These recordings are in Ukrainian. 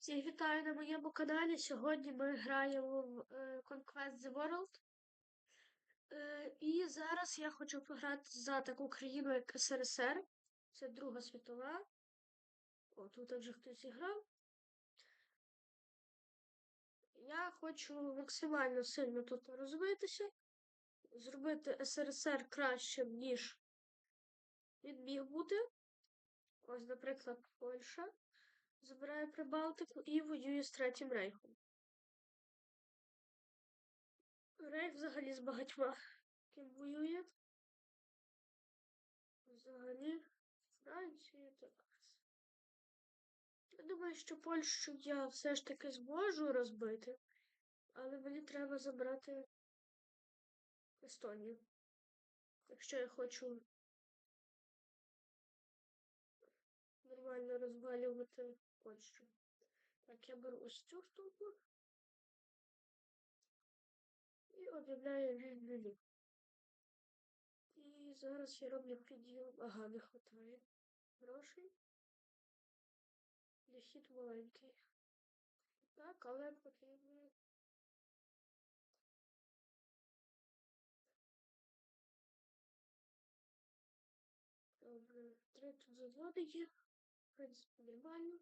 Всіх вітаю на моєму каналі. Сьогодні ми граємо в е, Conquest the World. Е, і зараз я хочу пограти за таку країну, як СРСР. Це Друга світова. О, тут вже хтось грав. Я хочу максимально сильно тут розвитися, зробити СРСР кращим, ніж він міг бути. Ось, наприклад, Польща забирає Прибалтику і воює з Третім Рейхом. Рейх взагалі з багатьма ким воює. Взагалі Франція так. Я думаю, що Польщу я все ж таки зможу розбити, але мені треба забрати Естонію. Якщо я хочу нормально розвалювати Польщу. Так, я беру ось цю штуку і об'являю вільну. І зараз я роблю підйом. Ага, не вистачає грошей. Дохід маленький. Так, але потрібно. Добре, три тут заводи є. В принципі, нормально.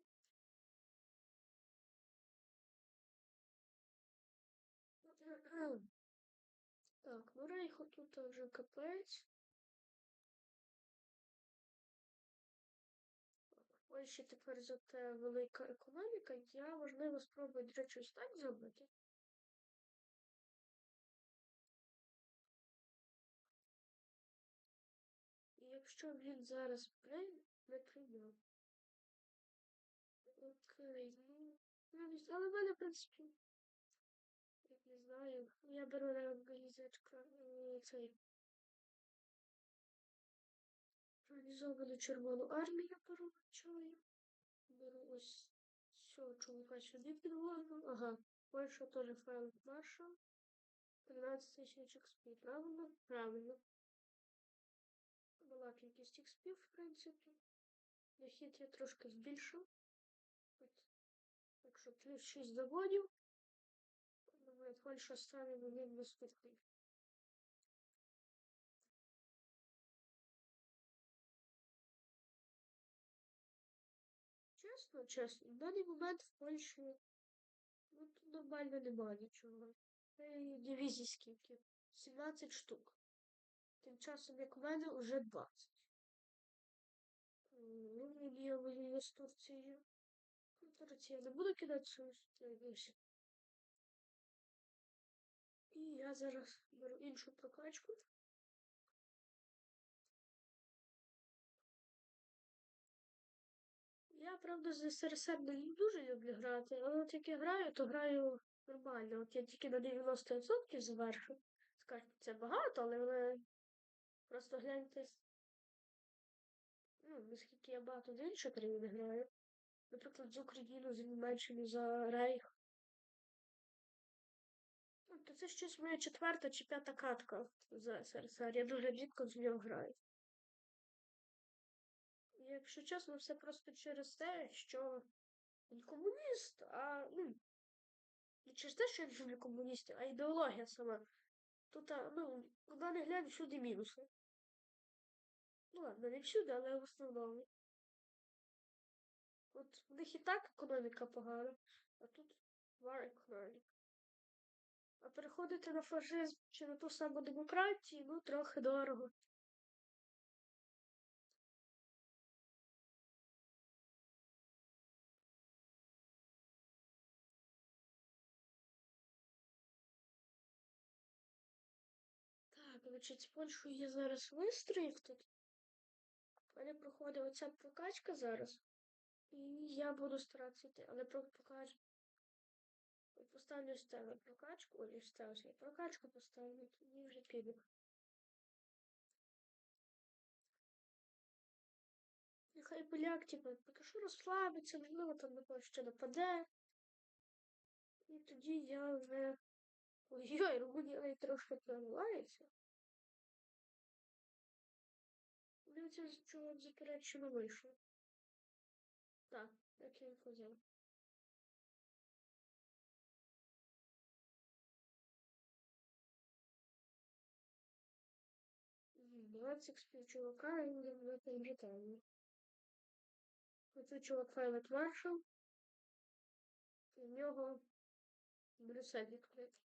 Так, ну рейху тут вже капець. В Польщі тепер зате велика економіка. Я, можливо, спробую, до речі, ось так зробити. І якщо він зараз прийме, не прийняв. Окей, ну. Але в мене, в принципі. Знаю. Я беру реорганізацію цей. Організовану Червону армію беру чаю. Беру ось цього чувака сюди підвожу. Ага, Польща теж файл маршал. 13 тисяч XP, правильно? Правильно. Була кількість XP, в принципі. Дохід я трошки збільшив. От. Так що плюс 6 заводів. Думаю, Польща стане мені наступний. Чесно, чесно, в даний момент в Польщі ну, тут нормально немає нічого. Це дивізій скільки? 17 штук. Тим часом, як в мене, вже 20. Ну, мені воює з Турцією. Ну, Турція не буду кидати щось. І я зараз беру іншу прокачку. Я, правда, з СРСР не дуже люблю грати, але от як я граю, то граю нормально. От я тільки на 90% завершу. Скажете, це багато, але ви просто гляньте. Ну, наскільки я багато з інших країн граю. Наприклад, з Україну, з Німеччини, за Рейх. Це щось моя четверта чи п'ята катка за СРСР. Я дуже рідко з нього граю. Якщо чесно, все просто через те, що він комуніст, а ну, не через те, що він не комуніст, а ідеологія сама. Тут, ну, куди не глянь, всюди мінуси. Ну ладно, не всюди, але в основному. От в них і так економіка погана, а тут war economic. А переходити на фашизм чи на ту саму демократію, ну, трохи дорого. Так, значить, з Польщею я зараз вистроїв тут. У мене проходить оця прокачка зараз. І я буду старатися йти, але про покажу. Поставлю з прокачку, з тебе ще прокачку поставлю, тоді вже піду. Нехай поляк, типу, поки що розслабиться, можливо, там на когось ще нападе. І тоді я вже. Ой-ой, Румунія трошки проривається. Дивіться, чого заперечено вийшло. Так, як я їх взяв. 20 співчувака і не привітання. Оце чувак Файлет Маршал. У нього Брюссель відкритий.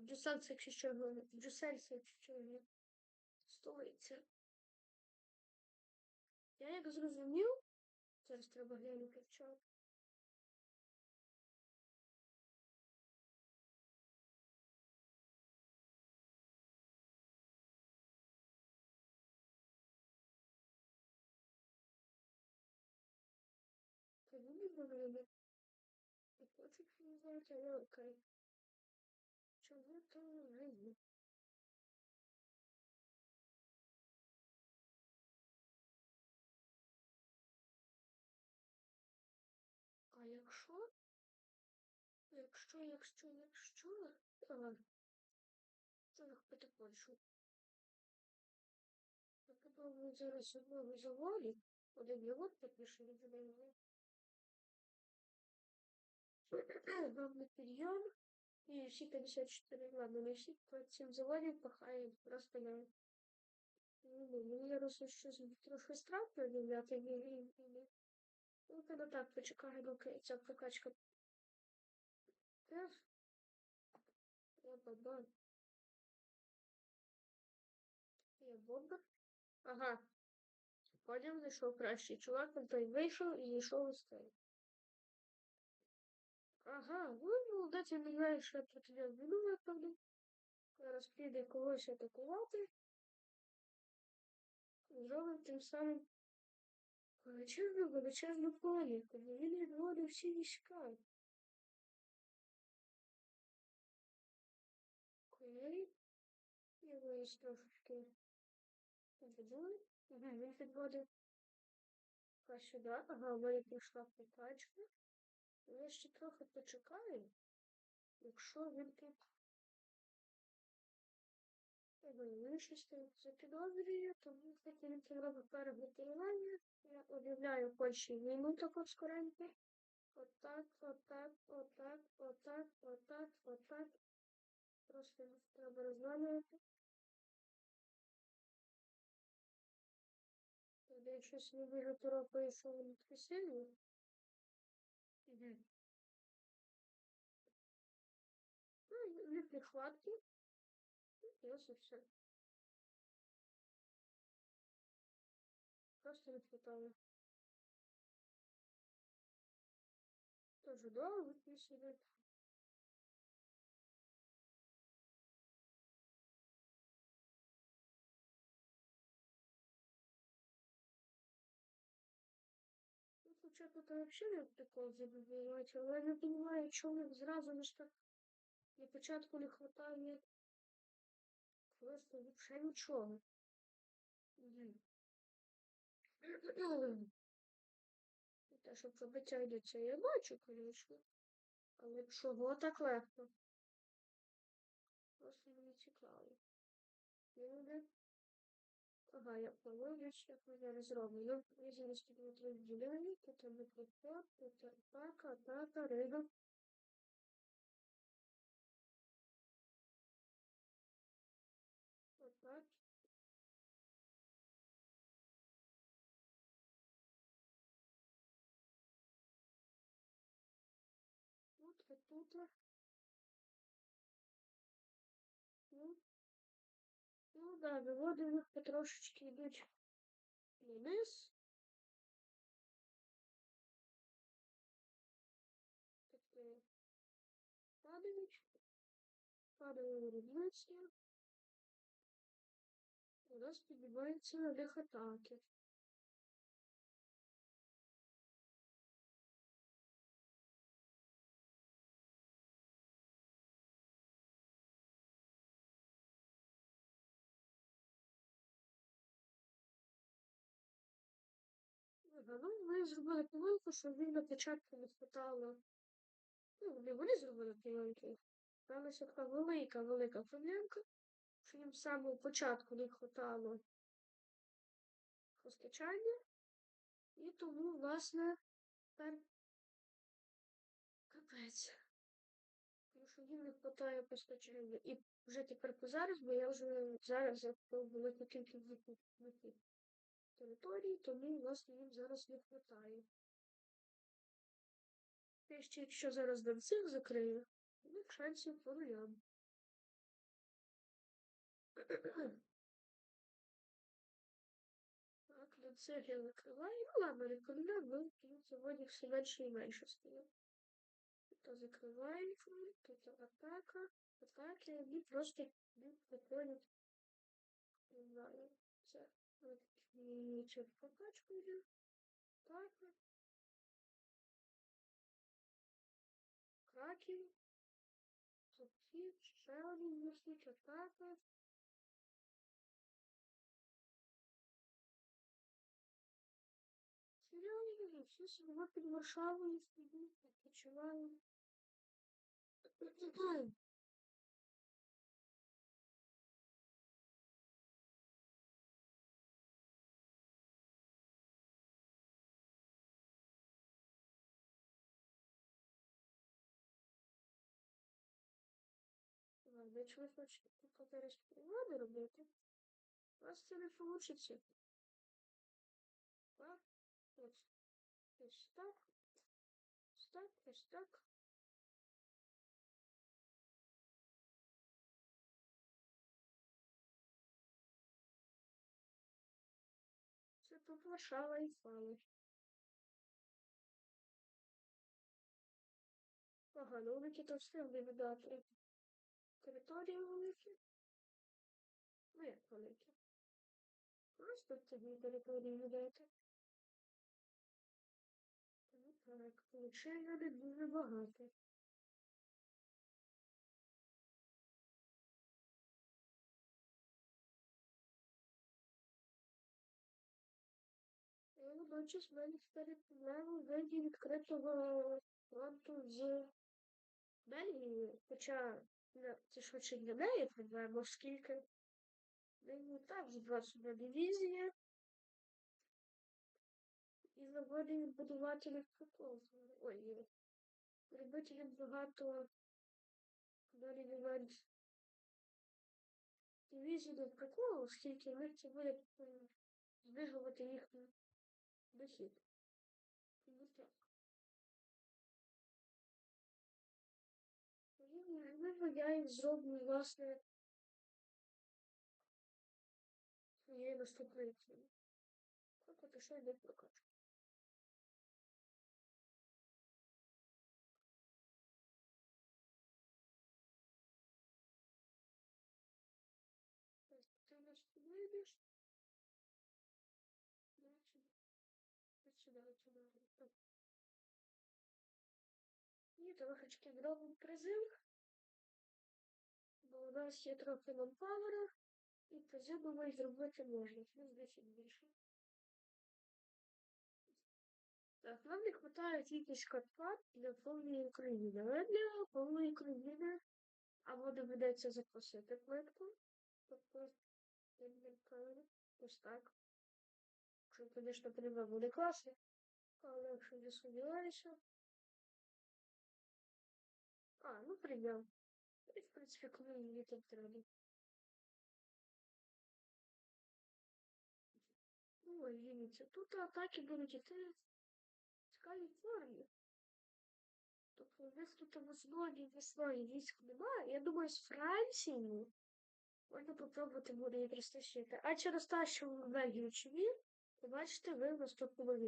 Брюссель це якщо що, Брюссель це якщо що, столиця. Я як зрозумів, зараз треба глянути в чат. Не мене. Не хочу знати, але окей. Чому то не є? А якщо? Якщо, якщо, якщо. Ага. Це захопити Польщу. Я попробую зараз одного заводі. Один його підпише від мене. Главный підйом. І всі 54, ладно, не всі 27 заводів пахає просто на... Ну, мені зараз щось трохи страшно об'являти війни. Ну, коли так, почекаю, доки ця прокачка. Я баба. Я бомба. Ага. Поняв, знайшов кращий чувак, він той вийшов і йшов із. Ага, ну, молодець, я не знаю, що про тебе вину виправду. Зараз піде когось атакувати. Зробив тим самим величезну, величезну паніку, бо він відводив всі війська. Окей. Я боюсь трошечки підводили. Ага, він підводив. А сюди, ага, в мене прийшла прокачка. Я ще трохи почекаю, якщо він тут він щось запідозрює, тому таки він робить переготування. Я об'являю Польщі війну таку скоренько. Отак, отак, отак, отак, отак, отак. Просто треба розвалювати. Тоді щось не вижу торопаю, що такі сильні. Угу. Ну, від нехватки. І ось і все. Просто не хватало. Тоже довго виписувати. Вообще не прикол забивати, але я не розумію, чому зразу ж так на початку не хватає просто взагалі нічого. Те, що пробиття йдеться, я бачу, звісно. Але чого так легко? Просто мені цікаво. Люди. Ага, я поводюсь, як ми зараз зробимо. Ну, я зараз тут розділяю, тут мікрофон, тут атака, атака, риба. Отак. Тут, вот тут. да, виводи в них потрошечки йдуть вниз. Такі падають. Падає виробництво. У нас піднімається на них атаки. Ну ми зробили помилку, що він на початку не хватало. Ну, не вони зробили помилки. Сталася така велика, велика проблемка, що їм з самого початку не хватало постачання. І тому, власне, тепер капець. Тому що їм не вистачає постачання. І вже тепер зараз, бо я вже зараз велику кількість їхніх територій, тому власне їм зараз не вистачає. Я ще якщо зараз до цих закрию, у них шансів по нулям. Так, до цих я закриваю. Ну не коли бо тут сьогодні все менше і менше стає. Тут закриваємо, тут атака, атаки, і просто виходять. Не знаю, це прокачку йде. Так. Краків. Тут ще один місяць, атака. Серйозно, всі себе під Варшавою сидять, відпочивають. Якщо ви хочете тут зараз переводи робити, у вас це не вийде. Так, ось. Ось так. Ось так, ось так. Це тут Варшава і фали. Ага, ну великі то встигли видати. Території великі. Ну як великі? Тут тобі території видати. Ну так, получає не дуже багато. Я водночас в мене перед проблеми виді відкритого фронту з Бельгією, хоча ну, це швидше для неї проблема, оскільки нині так збросена дивізія і заводи відбудувателів пропозу. Ой, любителів багато далі немає дивізії до приколу, оскільки них це буде збігувати їхній дохід. Тому так. Я їх зроблю, власне, своєї наступної цілі. І що йде прокачку. Ти нас вийдеш? Сюди, сюди, сюди. І трошечки зробимо призив. Бо у нас є трохи манпавера, і призив думаю зробити можна. Плюс 10 більше. Так, нам не вистачає кількість Карпат для повної України. Але для повної України або доведеться запросити плитку. Тобто, ось так. Що, звісно, треба буде класно. Але якщо не сумніваюся. А, ну прийняв. І, в принципі, коли мені так треба. Ой, дивіться, тут атаки будуть іти з Каліфорнії. Тобто у нас тут весною весною військ немає. Я думаю, з Франції можна попробувати буде їх. А через те, що в Бельгію чи він, побачите ви в наступному відео.